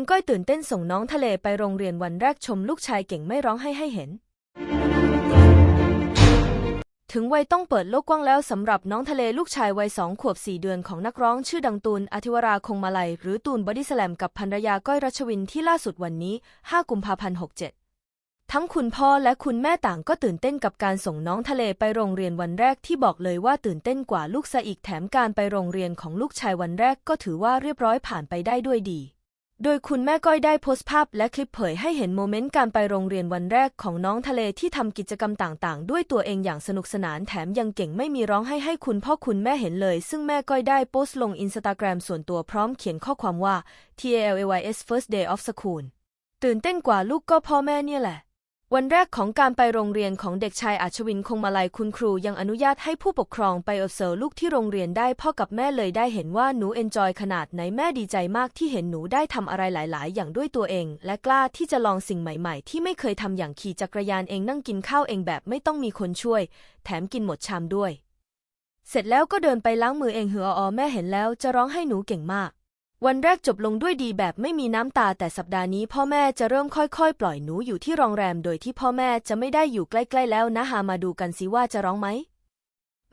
นก้อยตื่นเต้นส่งน้องทะเลไปโรงเรียนวันแรกชมลูกชายเก่งไม่ร้องให้ให้เห็น ถึงวัยต้องเปิดโลกกว้างแล้วสำหรับน้องทะเลลูกชายวัยสองขวบสี่เดือนของนักร้องชื่อดังตูนอธิวราคงมาลัย หรือตูนบอดี้สแลมกับภรรยาก้อยรัชวินที่ล่าสุดวันนี้ 5 กุมภาพันธ์67ทั้งคุณพ่อและคุณแม่ต่างก็ตื่นเต้นกับการส่งน้องทะเลไปโรงเรียนวันแรกที่บอกเลยว่าตื่นเต้นกว่าลูกซะอีกแถมการไปโรงเรียนของลูกชายวันแรกก็ถือว่าเรียบร้อยผ่านไปได้ด้วยดี โดยคุณแม่ก้อยได้โพสต์ภาพและคลิปเผยให้เห็นโมเมนต์การไปโรงเรียนวันแรกของน้องทะเลที่ทำกิจกรรมต่างๆ ด้วยตัวเองอย่างสนุกสนานแถมยังเก่งไม่มีร้องให้ให้คุณพ่อคุณแม่เห็นเลย ซึ่งแม่ก้อยได้โพสต์ลงอินสตาแกรมส่วนตัวพร้อมเขียนข้อความว่า TALAYS First Day of School ตื่นเต้นกว่าลูกก็พ่อแม่เนี่ยแหละ วันแรกของการไปโรงเรียนของเด็กชายอัชวินคงมาลัยคุณครูยังอนุญาตให้ผู้ปกครองไปอบเซอร์ลูกที่โรงเรียนได้พ่อกับแม่เลยได้เห็นว่าหนูเอนจอยขนาดไหนแม่ดีใจมากที่เห็นหนูได้ทำอะไรหลาย ๆ อย่างด้วยตัวเอง และกล้าที่จะลองสิ่งใหม่ ๆ ที่ไม่เคยทำอย่างขี่จักรยานเองนั่งกินข้าวเองแบบไม่ต้องมีคนช่วย แถมกินหมดชามด้วย เสร็จแล้วก็เดินไปล้างมือเองเหออแม่เห็นแล้วจะร้องให้หนูเก่งมาก วันแรกจบลงด้วยดีแบบไม่มีน้ำตาแต่สัปดาห์นี้พ่อแม่จะเริ่มค่อยๆ ปล่อยหนูอยู่ที่โรงแรมโดยที่พ่อแม่จะไม่ได้อยู่ใกล้ๆแล้วนะหามาดูกันสิว่าจะร้องไหม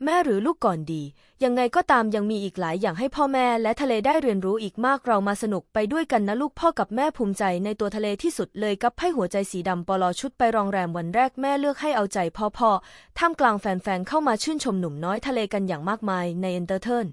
แม่หรือลูกก่อนดี ยังไงก็ตามยังมีอีกหลายอย่างให้พ่อแม่และทะเลได้เรียนรู้อีกมากเรามาสนุกไปด้วยกันนะลูกพ่อกับแม่ภูมิใจในตัวทะเลที่สุดเลยกับให้หัวใจสีดำปลอชุดไปโรงแรมวันแรกแม่เลือกให้เอาใจพ่อพ่อท่ามกลางแฟนๆเข้ามาชื่นชมหนุ่มน้อยทะเลกันอย่างมากมายในเอนเตอร์เทน